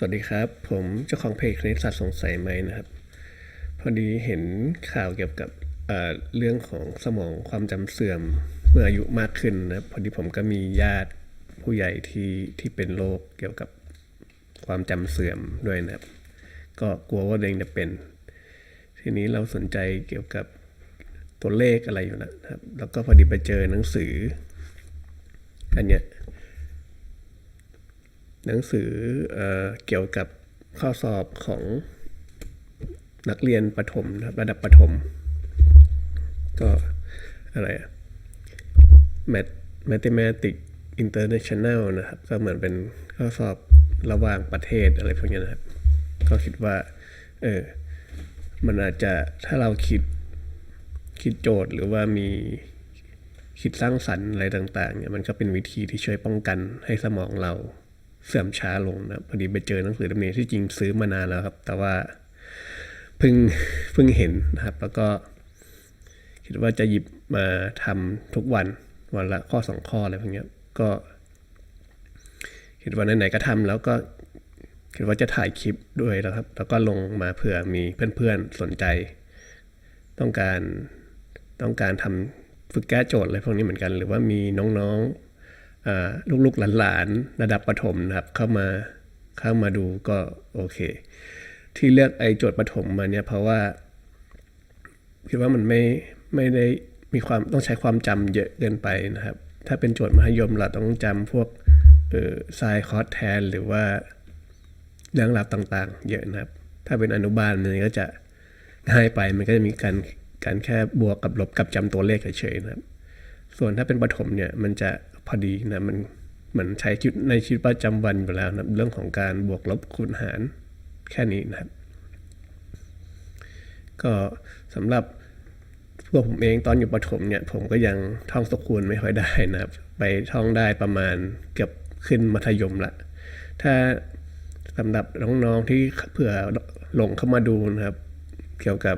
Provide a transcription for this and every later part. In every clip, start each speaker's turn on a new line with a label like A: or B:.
A: สวัสดีครับ ผมเจ้าของเพจคณิตศาสตร์สงสัยไหมนะครับ พอดีเห็นข่าวเกี่ยวกับเอ่อเรื่องของสมองความจำเสื่อมเมื่ออายุมากขึ้นนะพอดีผมก็มีญาติผู้ใหญ่ที่ที่เป็นโรคเกี่ยวกับความจำเสื่อมด้วยนะครับ ก็กลัวว่าตัวเองจะเป็น ทีนี้เราสนใจเกี่ยวกับตัวเลขอะไรอยู่นะครับ แล้วก็พอดีไปเจอหนังสืออันเนี้ย หนังสือเอเกี่ยวกับข้อสอบของนักเรียนประถมนะครับระดับประถม ก็อะไรอะ Math Mathematics International นะครับ ก็เหมือนเป็นข้อสอบระหว่างประเทศอะไรพวกนี้นะครับ ก็คิดว่า เออ มันอาจจะถ้าเราคิดคิดโจทย์หรือว่ามีคิดสร้างสรรค์อะไรต่างๆเนี่ยมันก็เป็นวิธีที่ช่วยป้องกันให้สมองเรา เสื่อมช้าลงนะพอดีไปเจอหนังสือเล่มนี้ที่จริงซื้อมานานแล้วครับ แต่ว่าเพิ่งเพิ่งเห็นนะครับ แล้วก็ คิดว่าจะหยิบมาทำทุกวันวันละข้อสองข้ออะไรพวกนี้ก็ คิดว่าไหนๆก็ทำแล้วก็คิดว่าจะถ่ายคลิปด้วยนะครับ แล้วก็ลงมาเผื่อมีเพื่อนๆสนใจ ต้องการต้องการทำฝึกแก้โจทย์อะไรพวกนี้เหมือนกัน หรือว่ามีน้องๆ ลูกๆหลานๆระดับประถมนะครับเข้ามาเข้ามาดูก็โอเค ที่เลือกไอ้โจทย์ประถมมาเนี่ยเพราะว่าคิดว่ามันไม่ไม่ได้มีความต้องใช้ความจำเยอะเกินไปนะครับ ถ้าเป็นโจทย์มัธยมเราต้องจำพวกไซน์คอสแทน หรือว่าเรื่องราวต่างๆ เยอะนะครับ ถ้าเป็นอนุบาลมันก็จะง่ายไปมันก็จะมีการการแค่บวกกับลบกับจำตัวเลขเฉยๆนะครับ ส่วนถ้าเป็นประถมเนี่ยมันจะ พอดีนะมันเหมือนใช้ชีวิตในชีวิตประจำวันอยู่แล้วนะเรื่องของการบวกลบคูณหารแค่นี้นะครับ ก็สำหรับตัวผมเองตอนอยู่ประถมเนี่ย ผมก็ยังท่องสกุลไม่ค่อยได้นะครับ ไปท่องได้ประมาณเกือบขึ้นมัธยมละถ้าสำหรับน้องๆที่เผื่อหลงเข้ามาดูนะครับ เกี่ยวกับ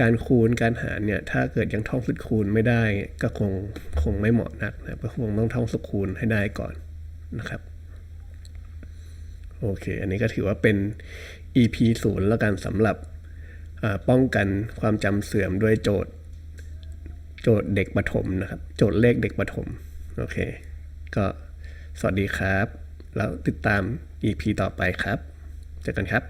A: การคูณการหารเนี่ยถ้าเกิดยังท่องสุดคูณไม่ได้ก็คงคงไม่เหมาะนักนะก็คงต้องท่องสุดคูณให้ได้ก่อนนะครับโอเค อันนี้ก็ถือว่าเป็น EP ศูนย์แล้วกันสำหรับป้องกันความจำเสื่อมด้วยโจทย์ โจทย์เด็กประถมนะครับ โจทย์เลขเด็กประถมโอเค ก็สวัสดีครับ แล้วติดตาม EP ต่อไปครับ เจอกันครับ